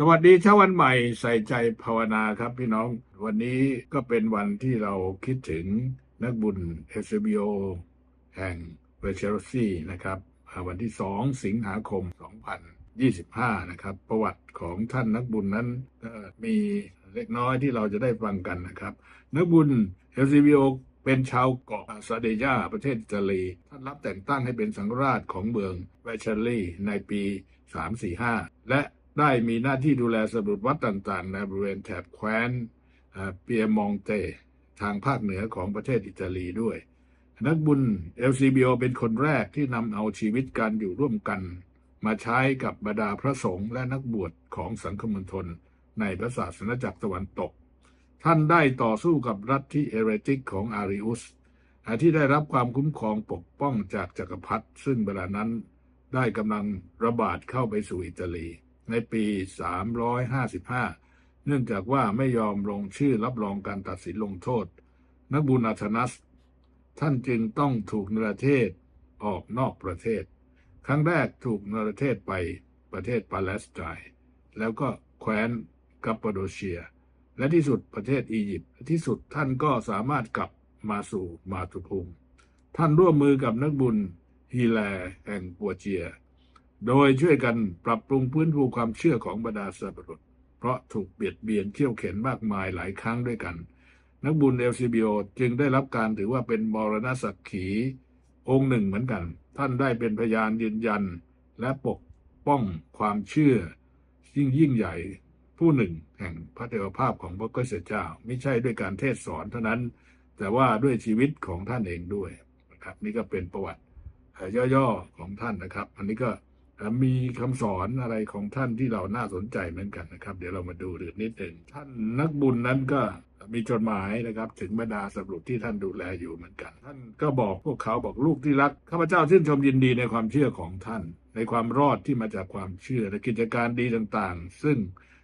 สวัสดีเช้าวันใหม่ใส่ใจภาวนาครับพี่น้อง วันนี้ก็เป็นวันที่เราคิดถึงนักบุญ SBO แห่งเวเชอร์ซีนะครับวันที่ 2 สิงหาคม 2025 นะครับ ประวัติของท่านนักบุญนั้นมีเล็กน้อยที่เราจะได้ฟังกันนะครับ นักบุญ SBO เป็นชาวเกาะซาเดยาประเทศอิตาลี ท่านรับแต่งตั้งให้เป็นสังฆราชของเมืองเวเชอร์ลีในปี 345 และ ได้มีหน้าที่ดูแลสำรวจวัดต่างๆ ในบริเวณแถบแคว้นเปียมองเต ทางภาคเหนือของประเทศอิตาลีด้วย นักบุญ LCBO เป็นคนแรกที่นำเอาชีวิตการอยู่ร่วมกัน มาใช้กับบรรดาพระสงฆ์และนักบวชของสังคมณฑลในพระศาสนาจักรตะวันตก ท่านได้ต่อสู้กับรัฐที่เอเรติกของอาริอุสที่ได้รับความคุ้มครองปกป้องจากจักรพรรดิซึ่งเวลานั้นได้กำลังระบาดเข้าไปสู่อิตาลี ในปี 355 เนื่องจากว่าไม่ยอมลงชื่อรับรองการตัดสินลงโทษ นักบุญอาธนัส ท่านจึงต้องถูกนรเทศออกนอกประเทศ ครั้งแรกถูกนรเทศไปประเทศปาเลสไตน์แล้วก็แคว้นกัปปาโดเชีย และที่สุดประเทศอียิปต์ที่สุดท่านก็สามารถกลับมาสู่มาตุภูมิ ท่านร่วมมือกับนักบุญฮีแลแห่งปัวเจีย โดยช่วยกันปรับปรุงพื้นภูความเชื่อของบรรดาสัตว์ประหลาดเพราะถูกเบียดเบียนเขี่ยวเข็นมากมายหลายครั้งด้วยกัน นักบุญเอลซีบีโอจึงได้รับการถือว่าเป็นมรณสักขีองค์หนึ่งเหมือนกัน ท่านได้เป็นพยานยืนยัน และปกป้องความเชื่อยิ่งยิ่งใหญ่ผู้หนึ่งแห่งพระเทวภาพของพระกษัตริย์เจ้า ไม่ใช่ด้วยการเทศสอนเท่านั้น แต่ว่าด้วยชีวิตของท่านเองด้วยนะครับ นี่ก็เป็นประวัติย่อๆของท่านนะครับ อันนี้ก็ มีคำสอนอะไรของท่านที่เราน่าสนใจเหมือนกันนะครับ เดี๋ยวเรามาดูดูนิดหนึ่งท่านนักบุญนั้นก็มีจดหมายนะครับ ถึงบรรดาสรุปที่ท่านดูแลอยู่เหมือนกัน ท่านก็บอกพวกเขาบอกลูกที่รักข้าพเจ้าชื่นชมยินดีในความเชื่อของท่าน ในความรอดที่มาจากความเชื่อและกิจการดีต่างๆ ซึ่ง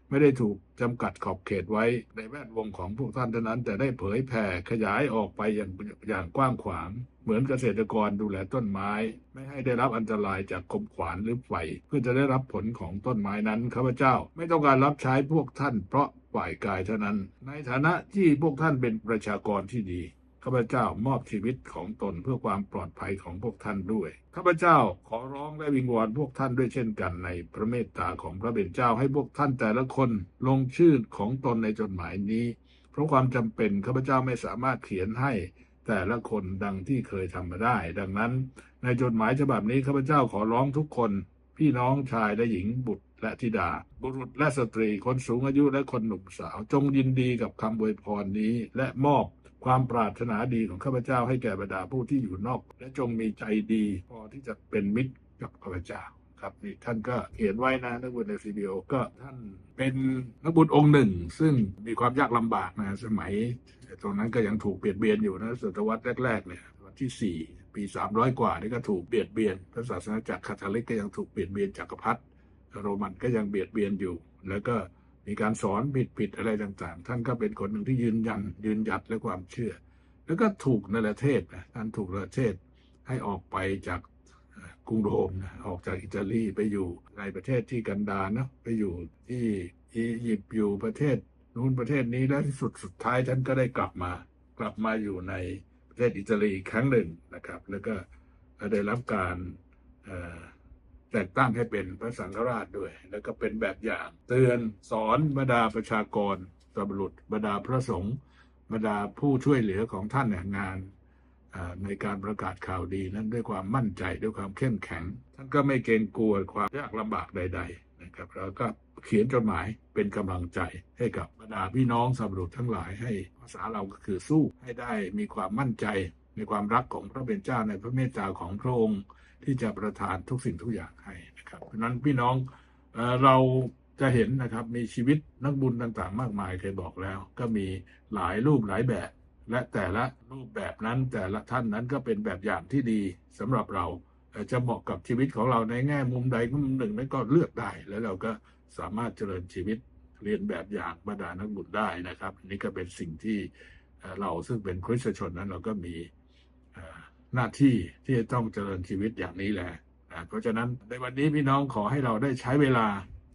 ไม่ได้ถูกจำกัดขอบเขตไว้ในแวดวงของพวกท่านเท่านั้น แต่ได้เผยแผ่ขยายออกไปอย่างอย่างกว้างขวาง เหมือนเกษตรกรดูแลต้นไม้ ไม่ให้ได้รับอันตรายจากคมขวานหรือไฟเพื่อจะได้รับผลของต้นไม้นั้นข้าพเจ้า ไม่ต้องการรับใช้พวกท่านเพราะฝ่ายกายเท่านั้น ในฐานะที่พวกท่านเป็นประชากรที่ดีข้าพเจ้ามอบชีวิตของตนเพื่อความปลอดภัยของพวกท่านด้วย ข้าพเจ้าขอร้องและวิงวอนพวกท่านด้วยเช่นกันในพระเมตตาของพระเบญเจ้าให้พวกท่านแต่ละคนลงชื่อของตนในจดหมายนี้ เพราะความจำเป็นข้าพเจ้าไม่สามารถเขียนให้ แต่ละคนดังที่เคยทำมาได้ ดังนั้นในจดหมายฉบับนี้ข้าพเจ้าขอร้องทุกคน พี่น้องชายและหญิงบุตรและธิดา บุรุษและสตรีคนสูงอายุและคนหนุ่มสาว จงยินดีกับคำอวยพรนี้ และมอบความปรารถนาดีของข้าพเจ้าให้แก่บรรดาผู้ที่อยู่นอก และจงมีใจดีพอที่จะเป็นมิตรกับข้าพเจ้า ครับนี่ท่านก็เขียนไว้นะนักบุญในซีบีโอก็ท่านเป็นนักบุญองค์หนึ่ง ซึ่งมีความยากลำบากนะสมัยตรงนั้นก็ยังถูกเบียดเบียนอยู่นะศตวรรษแรกๆเนี่ยวันที่สี่ปี 300 กว่านี่ก็ถูกเบียดเบียนพระศาสนาจักรคาทอลิกก็ยังถูกเบียดเบียนจักรพรรดิโรมันก็ยังเบียดเบียนอยู่ แล้วก็มีการสอนผิดๆอะไรต่างๆ ท่านก็เป็นคนหนึ่งที่ยืนยันยืนหยัดและความเชื่อ แล้วก็ถูกนรเทศนะท่านถูกนรเทศให้ออกไปจาก กรุงโรมนะออกจากอิตาลีไปอยู่ในประเทศที่กันดารนะไปอยู่ที่อียิปต์อยู่ประเทศนู้นประเทศนี้แล้วที่สุดสุดท้ายท่านก็ได้กลับมา กลับมาอยู่ในประเทศอิตาลีครั้งหนึ่งนะครับ แล้วก็ได้รับการแต่งตั้งให้เป็นพระสังฆราชด้วย แล้วก็เป็นแบบอย่าง เตือนสอนบรรดาประชากรตบรุษบรรดาพระสงฆ์บรรดาผู้ช่วยเหลือของท่านเนี่ยงาน ในการประกาศข่าวดีนั้นด้วยความมั่นใจด้วยความเข้มแข็ง ท่านก็ไม่เกรงกลัวความยากลำบากใด ๆ นะครับแล้วก็เขียนจดหมายเป็นกำลังใจให้กับบรรดาพี่น้องสำรุทั้งหลายให้ภาษาเราก็คือสู้ให้ได้มีความมั่นใจในความรักของพระเป็นเจ้าในพระเมตตาของพระองค์ที่จะประทานทุกสิ่งทุกอย่างให้นะครับ เพราะนั้นพี่น้องเอเราจะเห็นนะครับมีชีวิตนักบุญต่างๆ มากมายเคยบอกแล้ว ก็มีหลายรูปหลายแบบ และแต่ละรูปแบบนั้นแต่ละท่านนั้นก็เป็นแบบอย่างที่ดีสำหรับเราจะเหมาะกับชีวิตของเราในแง่มุมใดมุมหนึ่งนั้นก็เลือกได้ แล้วเราก็สามารถเจริญชีวิตเรียนแบบอย่างบรรดานักบุญได้นะครับนนี้ก็เป็นสิ่งที่เราซึ่งเป็นคริสตชนนั้นเราก็มีหน้าที่ที่จะต้องเจริญชีวิตอย่างนี้แหละเพราะฉะนั้นในวันนี้พี่น้องขอให้เราได้ใช้เวลา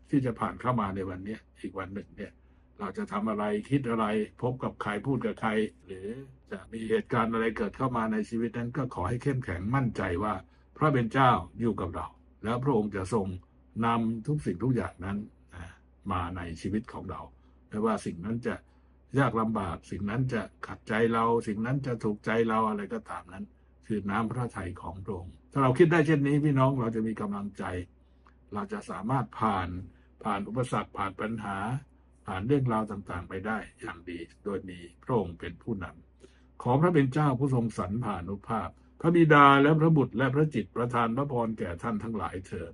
ที่จะผ่านเข้ามาในวันนี้อีกวันหนึ่งเนี่ย เราจะทำอะไรคิดอะไรพบกับใครพูดกับใคร หรือจะมีเหตุการณ์อะไรเกิดเข้ามาในชีวิตนั้นก็ขอให้เข้มแข็งมั่นใจว่า พระเป็นเจ้าอยู่กับเรา แล้วพระองค์จะทรงนำทุกสิ่งทุกอย่างนั้นมาในชีวิตของเราไม่ว่าสิ่งนั้นจะยากลำบาก สิ่งนั้นจะขัดใจเรา สิ่งนั้นจะถูกใจเราอะไรก็ตามนั้น คือน้ำพระทัยของพระองค์ถ้าเราคิดได้เช่นนี้พี่น้องเราจะมีกำลังใจ เราจะสามารถผ่านผ่านอุปสรรคผ่านปัญหา ผ่านเรื่องราวต่างๆ ไปได้อย่างดี โดยมีพระองค์เป็นผู้นำขอพระเป็นเจ้าผู้ทรงสรรผ่านุภาพ พระบิดาและพระบุตรและพระจิตประทานพระพรแก่ท่านทั้งหลายเถิด